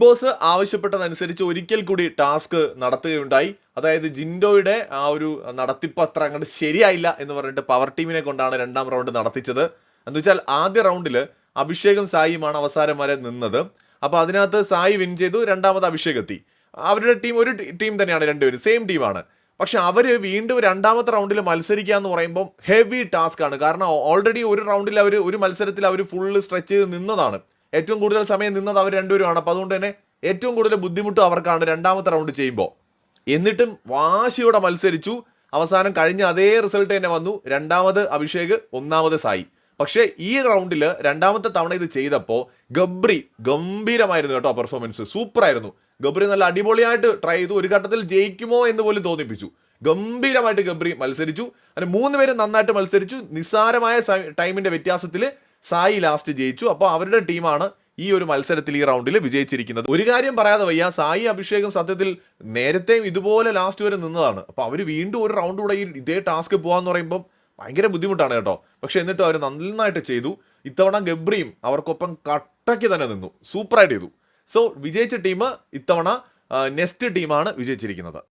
Boss ആവശ്യപ്പെട്ടതനുസരിച്ച് ഒരിക്കൽ കൂടി task നടത്തുകയുണ്ടായി. അതായത് ജിൻഡോയുടെ ആ ഒരു നടത്തിപ്പ് അത്ര അങ്ങോട്ട് ശരിയായില്ല എന്ന് പറഞ്ഞിട്ട് പവർ ടീമിനെ കൊണ്ടാണ് രണ്ടാം റൗണ്ട് നടത്തിച്ചത്. എന്ന് വെച്ചാൽ ആദ്യ റൗണ്ടിൽ അഭിഷേകും സായിയുമാണ് അവസാനം വരെ നിന്നത്. അപ്പോൾ അതിനകത്ത് സായി വിൻ ചെയ്തു രണ്ടാമത് അഭിഷേക് എത്തി. അവരുടെ ടീം ഒരു ടീം തന്നെയാണ് രണ്ടുപേരും സെയിം ടീമാണ്. പക്ഷെ അവർ വീണ്ടും രണ്ടാമത്തെ റൗണ്ടിൽ മത്സരിക്കുക എന്ന് പറയുമ്പോൾ ഹെവി ടാസ്ക് ആണ് കാരണം ഓൾറെഡി ഒരു റൗണ്ടിൽ അവർ ഒരു മത്സരത്തിൽ അവർ ഫുള്ള് സ്ട്രെച്ച് ചെയ്ത് നിന്നതാണ്. ഏറ്റവും കൂടുതൽ സമയം നിന്നത് അവർ രണ്ടുപേരുമാണ്. അപ്പോൾ അതുകൊണ്ട് തന്നെ ഏറ്റവും കൂടുതൽ ബുദ്ധിമുട്ടും അവർക്കാണ് രണ്ടാമത്തെ റൗണ്ട് ചെയ്യുമ്പോൾ എന്നിട്ടും വാശിയോടെ മത്സരിച്ചു. അവസാനം കഴിഞ്ഞ അതേ റിസൾട്ട് തന്നെ വന്നു. രണ്ടാമത് അഭിഷേക് ഒന്നാമത് സായി. പക്ഷേ ഈ റൗണ്ടിൽ രണ്ടാമത്തെ തവണ ഇത് ചെയ്തപ്പോൾ ഗബ്രി ഗംഭീരമായിരുന്നു കേട്ടോ പെർഫോമൻസ് സൂപ്പർ ആയിരുന്നു. ഗബ്രി നല്ല അടിപൊളിയായിട്ട് ട്രൈ ചെയ്തു. ഒരു ഘട്ടത്തിൽ ജയിക്കുമോ എന്ന് പോലും തോന്നിപ്പിച്ചു. ഗംഭീരമായിട്ട് ഗബ്രി മത്സരിച്ചു. അങ്ങനെ മൂന്ന് പേരും നന്നായിട്ട് മത്സരിച്ചു. നിസ്സാരമായ ടൈമിന്റെ വ്യത്യാസത്തിൽ സായി ലാസ്റ്റ് ജയിച്ചു. അപ്പോൾ അവരുടെ ടീമാണ് ഈ ഒരു മത്സരത്തിൽ ഈ റൗണ്ടിൽ വിജയിച്ചിരിക്കുന്നത്. ഒരു കാര്യം പറയാതെ വയ്യ. സായി അഭിഷേകം സത്യത്തിൽ നേരത്തെയും ഇതുപോലെ ലാസ്റ്റ് വരെ നിന്നതാണ്. അപ്പോൾ അവർ വീണ്ടും ഒരു റൗണ്ട് കൂടെ ഈ ഇതേ ടാസ്ക് പോകാന്ന് പറയുമ്പോൾ ഭയങ്കര ബുദ്ധിമുട്ടാണ് കേട്ടോ. പക്ഷെ എന്നിട്ട് അവർ നന്നായിട്ട് ചെയ്തു. ഇത്തവണ ഗബ്രിയും അവർക്കൊപ്പം കട്ടയ്ക്ക് തന്നെ നിന്നു. സൂപ്പറായിട്ട് ചെയ്തു. സോ വിജയിച്ച ടീം ഇത്തവണ നെക്സ്റ്റ് ടീമാണ് വിജയിച്ചിരിക്കുന്നത്.